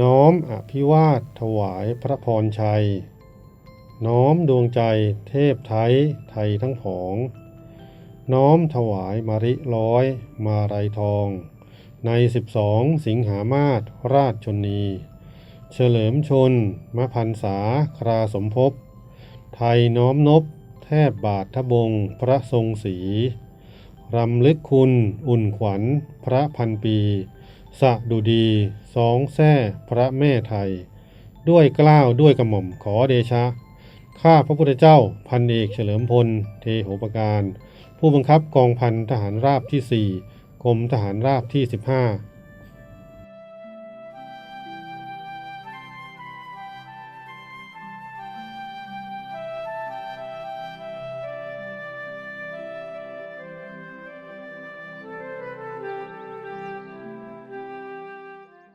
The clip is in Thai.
น้อมอภิวาทถวายพระพรชัย น้อมดวงใจเทพไทยไทยทั้งผอง น้อมถวายมาริร้อยมาลัยทอง ใน12สิงหามาศราชชนนี เฉลิมชนมพันษาคราสมภพ ไทยน้อมนบ แทบบาททบงพระทรงศรีรำลึกคุณ อุ่นขวัญ พระพันปี สะดุดีสองแท่พระแม่ไทย ด้วยกล้าวด้วยกระหม่อมขอเดชะ ข้าพระพุทธเจ้าพันเอกเฉลิมพล เทโหปการ ผู้บังคับกองพันทหารราบที่ 4 กรมทหารราบที่ 15